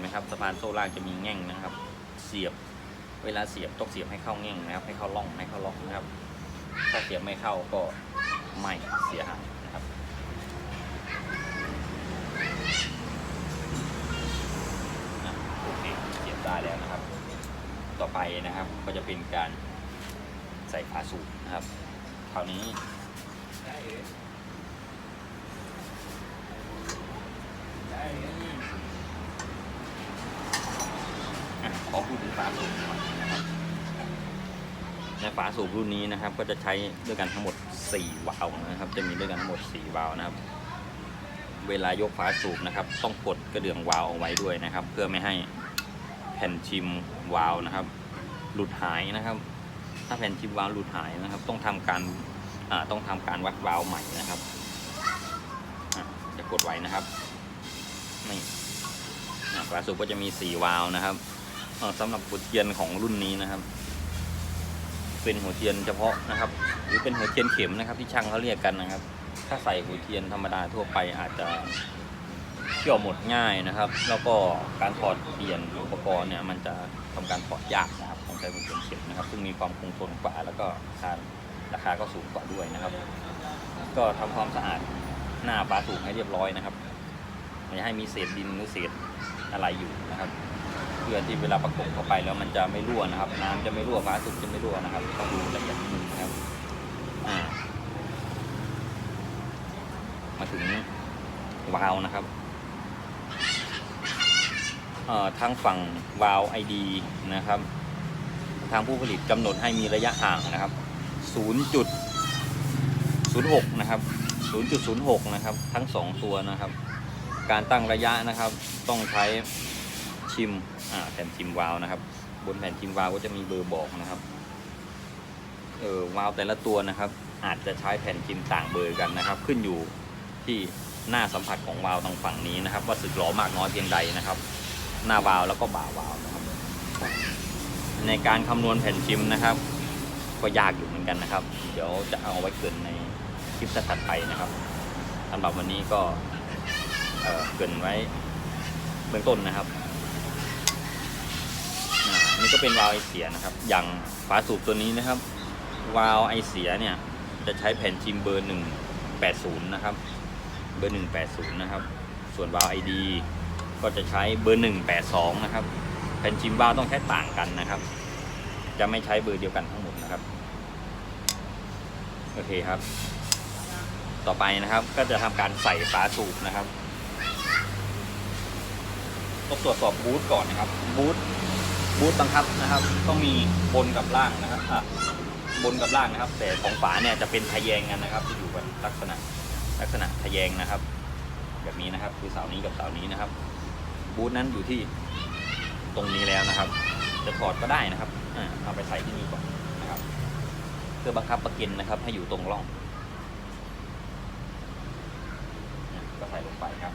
นไหมครับสะพานโซ่ล่างจะมีแง่งนะครับ เสียบเวลาเสียบต้องเสียบให้เข้าแง่งนะครับ ให้เข้าร่องให้เข้าร่องนะครับ ถ้าเสียบไม่เข้าก็ไม่เสียหายนะครับโอเคเสียบได้แล้วนะครับ ต่อไปนะครับก็จะเป็นการใส่ฝาสูบนะครับ คราวนี้อะ ขอพูดถึงฝาสูบน่อยนะครับในฝาสูบรุ่นนี้นะครับ ก็จะใช้ด้วยกันทั้งหมด 4 วาล์วนะครับ จะมีด้วยกันทั้งหมด 4 วาล์วนะครับ เวลายกฝาสูบนะครับ ต้องกดกระเดื่องวาล์วเอาไว้ด้วยนะครับ เพื่อไม่ให้แผ่นชิมวาล์วนะครับ หลุดหายนะครับ ถ้าแผ่นชิมวาล์วหลุดหายนะครับ ต้องทำการต้องทำการวัดวาล์วใหม่นะครับจะกดไว้นะครับนี่ฝาสูบก็จะมี 4 วาล์วนะครับ สำหรับหัวเทียนของรุ่นนี้นะครับ เป็นหัวเทียนเฉพาะนะครับ หรือเป็นหัวเทียนเข็มนะครับ ที่ช่างเขาเรียกกันนะครับ ถ้าใส่หัวเทียนธรรมดาทั่วไปอาจจะเกี่ยวหมดง่ายนะครับ แล้วก็การถอดเปลี่ยนอุปกรณ์เนี่ยมันจะทำการถอดยากนะครับต้องใช้หัวเทียนเข็มนะครับ ซึ่งมีความคงทนกว่าแล้วก็ราคาราคาก็สูงกว่าด้วยนะครับ ก็ทำความสะอาดหน้าฝาสูบให้เรียบร้อยนะครับไม่ให้มีเศษดินหรือเศษอะไรอยู่นะครับ พื่อที่เวลาประกบเข้าไปแล้วมันจะไม่รั่วนะครับ น้ำจะไม่รั่วฝาสูบจะไม่รั่วนะครับต้องดูละเอียดนิดนึงนะครับมาถึงวาล์วนะครับทางฝั่งวาล์ว ID นะครับ ทางผู้ผลิตกำหนดให้มีระยะห่างนะครับ 0.06 นะครับ 0.06 นะครับ ทั้ง 2 ตัวนะครับ การตั้งระยะนะครับต้องใช้ ชิมอ่าแผ่นชิมวาล์วนะครับ บนแผ่นชิมวาล์วก็จะมีเบอร์บอกนะครับเออวาล์วแต่ละตัวนะครับ อาจจะใช้แผ่นชิมต่างเบอร์กันนะครับ ขึ้นอยู่ที่หน้าสัมผัสของวาล์วทางฝั่งนี้นะครับ ว่าสึกหรอมากน้อยเพียงใดนะครับ หน้าวาล์วแล้วก็บ่าวาล์วนะครับ ในการคำนวณแผ่นชิมนะครับ ก็ยากอยู่เหมือนกันนะครับ เดี๋ยวจะเอาไว้เกินในคลิปถัดไปนะครับสำหรับวันนี้ก็เอ่อเกินไว้เบื้องต้นนะครับ ก็เป็นวาล์วไอเสียนะครับ อย่างฝาสูบตัวนี้นะครับ วาล์วไอเสียเนี่ย จะใช้แผ่นชิมเบอร์ 180 นะครับ เบอร์ 180 นะครับ ส่วนวาล์วไอดีก็จะใช้เบอร์ 182 นะครับ แผ่นชิมวาล์วต้องใช้ต่างกันนะครับ จะไม่ใช้เบอร์เดียวกันทั้งหมดนะครับ โอเคครับ ต่อไปนะครับ ก็จะทำการใส่ฝาสูบนะครับต้องตรวจสอบบูทก่อนนะครับบูท บูทบังคับนะครับต้องมีบนกับล่างนะครับอะบนกับล่างนะครับ แต่ของฝาเนี่ยจะเป็นทะแยงกันนะครับ จะอยู่กันลักษณะลักษณะทะแยงนะครับ แบบนี้นะครับ คือเสานี้กับเสานี้นะครับ บูทนั้นอยู่ที่ตรงนี้แล้วนะครับ จะถอดก็ได้นะครับอ่าเอาไปใส่ที่นี่ก่อนนะครับ เพื่อบังคับประกันนะครับ ให้อยู่ตรงร่องก็ใส่ลงไปครับ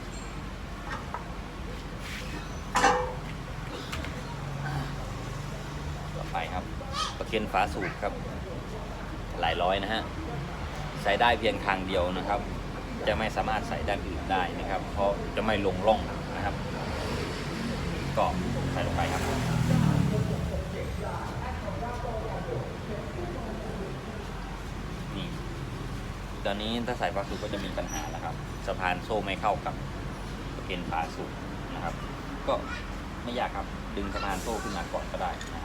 ต่อไปครับ ประกันฝาสูบครับ หลายร้อยนะฮะ ใส่ได้เพียงทางเดียวนะครับ จะไม่สามารถใส่ด้านอื่นได้นะครับ เพราะจะไม่ลงร่องนะครับ ก็ใส่ลงไปครับนี่ตอนนี้ถ้าใส่ฝาสูบก็จะมีปัญหาแล้วครับสะพานโซ่ไม่เข้ากับประเก็นฝาสูบนะครับ ก็ไม่ยากครับดึงสะพานโซ่ขึ้นมาก่อนก็ได้นะครับอะ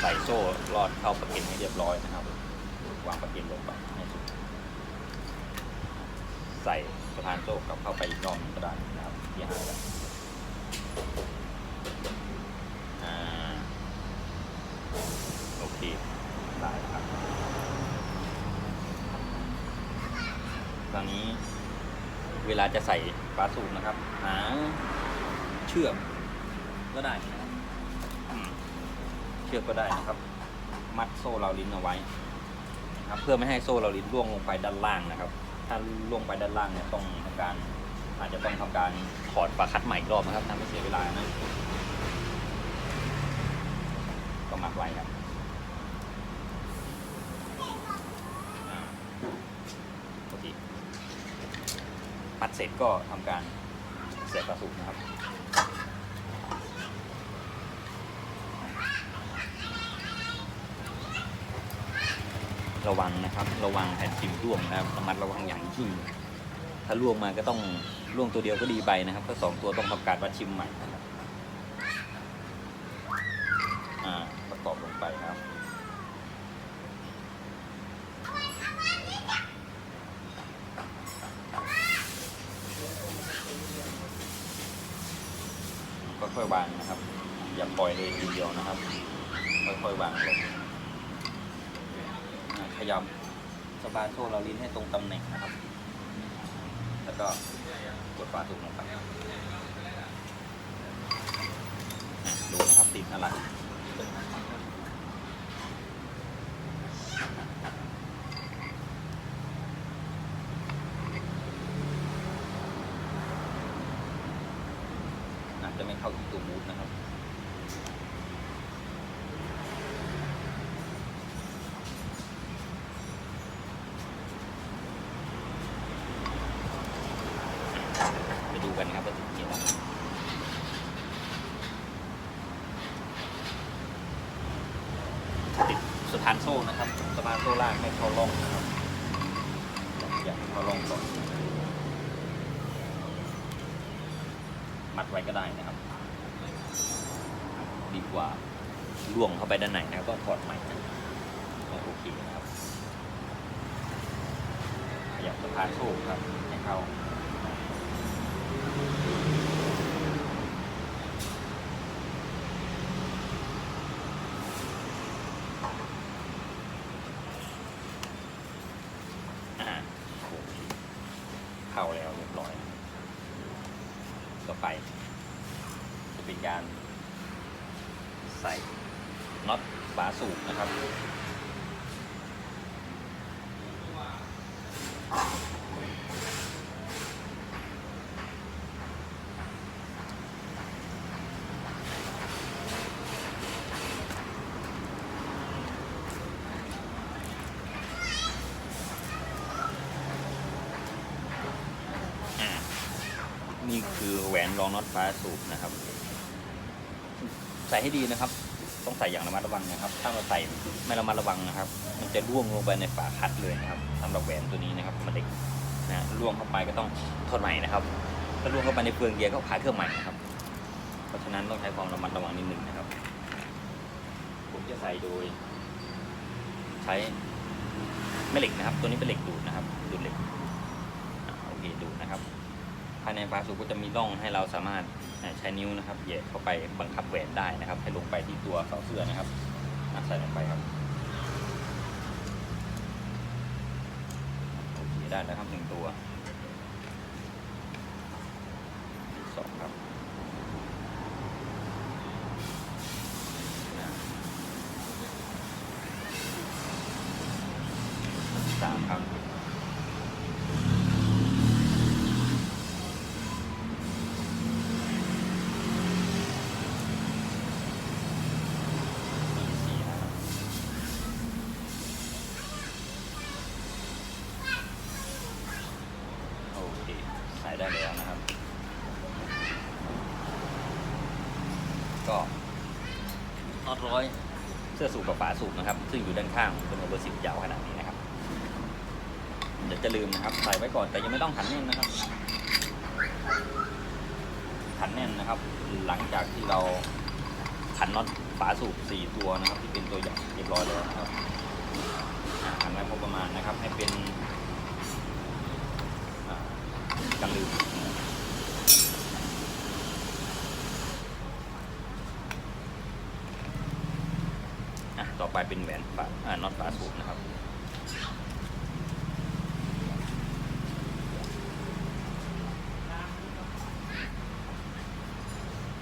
ใส่โซ่รอดเข้าประเก็นให้เรียบร้อยนะครับ วางประเก็นลงไปให้สุด ใส่สะพานโซ่กลับเข้าไปอีกรอบนึงก็ได้นะครับที่หากันอ่าโอเคได้ครับตอนนี้เวลาจะใส่ฝาสูบนะครับ หาเชือกก็ได้นะครับ เชือกก็ได้นะครับ มัดโซ่เราลิ้นเอาไว้นะครับเพื่อไม่ให้โซ่เราลิ้นล่วงลงไปด้านล่างนะครับ ถ้าล่วงไปด้านล่างเนี่ยต้องทำการ อาจจะต้องทำการถอดฝาคัดใหม่อีกรอบนะครับทำให้เสียเวลานะก็มัดไว้ครับโอเคปัดเสร็จก็ทำการเสียบกระสุนนะครับ ระวังนะครับ ระวังแผ่นฟิล์มร่วงนะครับระมัดระวังอย่างยิ่งถ้าร่วงมาก็ต้องร่วงตัวเดียวก็ดีไปนะครับ ถ้าสองตัวต้องทำการวัดชิมใหม่นะครับอ่าประกอบลงไปครับค่อยๆวางนะครับ อย่าปล่อยเลยทีเดียวนะครับ ค่อยๆวางลง ขยับสปาโซ่เราลิ้นให้ตรงตำแหน่งนะครับ แล้วก็กดฝาถุงลงไปดูนะครับติดอะไรจะไม่เข้าที่ตัวบูทนะครับ ไปดูกันครับว่าติดกี่แล้ว ติดสถานโซ่นะครับสถานโซ่ล่างให้เข้าร่องนะครับอย่าให้เข้าร่องก่อนมัดไว้ก็ได้นะครับ ดีกว่าล่วงเข้าไปด้านในนะก็ถอดใหม่นะโอเคนะครับขยับสะพานโซ่ครับให้เข้าโอเคเข้าแล้วเรียบร้อย ต่อไป จะเป็นการใส่น็อตฝาสูบนะครับ อ่านี่คือแหว นรองน็อตฟ้าสูบนะครับ ใส่ให้ดีนะครับ ต้องใส่อย่างระมัดระวังนะครับ ถ้าเราใส่ไม่ระมัดระวังนะครับ มันจะร่วงลงไปในฝาคัดเลยนะครับสำหรับแหวนตัวนี้นะครับมันเล็กนะร่วงเข้าไปก็ต้องทดใหม่นะครับ ถ้าร่วงเข้าไปในเฟืองเกียร์ก็ขายเครื่องใหม่นะครับ เพราะฉะนั้นต้องใช้ความระมัดระวังนิดนึงนะครับ ผมจะใส่โดย ใช้แม่เหล็กนะครับ ตัวนี้เป็นเหล็กดูดนะครับ ดูดเหล็ก อ่าโอเคดูนะครับ ภาย ในฝาสูบก็จะมีร่องให้เราสามารถใช้นิ้วนะครับเหยียดเข้าไปบังคับแหวนได้นะครับ ให้ลงไปที่ตัวเสาเสื้อนะครับใส่ลงไปครับโอเคได้แล้วครับหนึ่งตัวสองครับอ่าสามครับ สี่นะครับโอเค ใส่ได้แล้วนะครับ ก็น็อตร้อย เสื้อสูบกับฝาสูบนะครับ ซึ่งอยู่ด้านข้างเป็นเบอร์สิบยาวขนาดนี้นะครับ เดี๋ยวจะลืมนะครับ ใส่ไว้ก่อนแต่ยังไม่ต้องขันแน่นนะครับขันแน่นนะครับ หลังจากที่เราขันน็อตฝาสูบสี่ตัวนะครับ ที่เป็นตัวใหญ่เรียบร้อยแล้วนะครับขันไว้พอประมาณนะครับ ให้เป็นอ่ากันลืม อ่อไปเป็นแหวนฝาอ่าน็อตฝาสูบนะครับ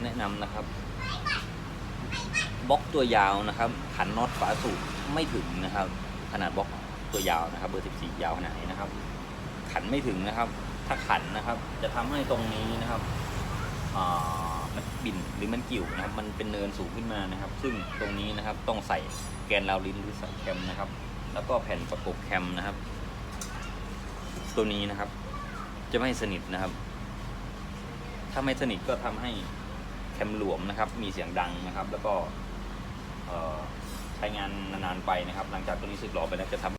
แนะนำนะครับบล็อกตัวยาวนะครับ ขันน็อตฝาสูบไม่ถึงนะครับ ขนาดบล็อกตัวยาวนะครับ เบอร์ 14 ยาวขนาดนี้นะครับ ขันไม่ถึงนะครับ ถ้าขันนะครับ จะทำให้ตรงนี้นะครับอ่า มันบินหรือมันกิ่วนะครับ มันเป็นเนินสูงขึ้นมานะครับ ซึ่งตรงนี้นะครับต้องใส่แกนราวลิ้นหรือใส่แคมนะครับ แล้วก็แผ่นประกบแคมนะครับ ตัวนี้นะครับ จะไม่สนิทนะครับ ถ้าไม่สนิทก็ทำให้แคมหลวมนะครับ มีเสียงดังนะครับ แล้วก็ใช้งานนานๆไปนะครับ หลังจากตัวนี้สึกหรอไปแล้วจะทำ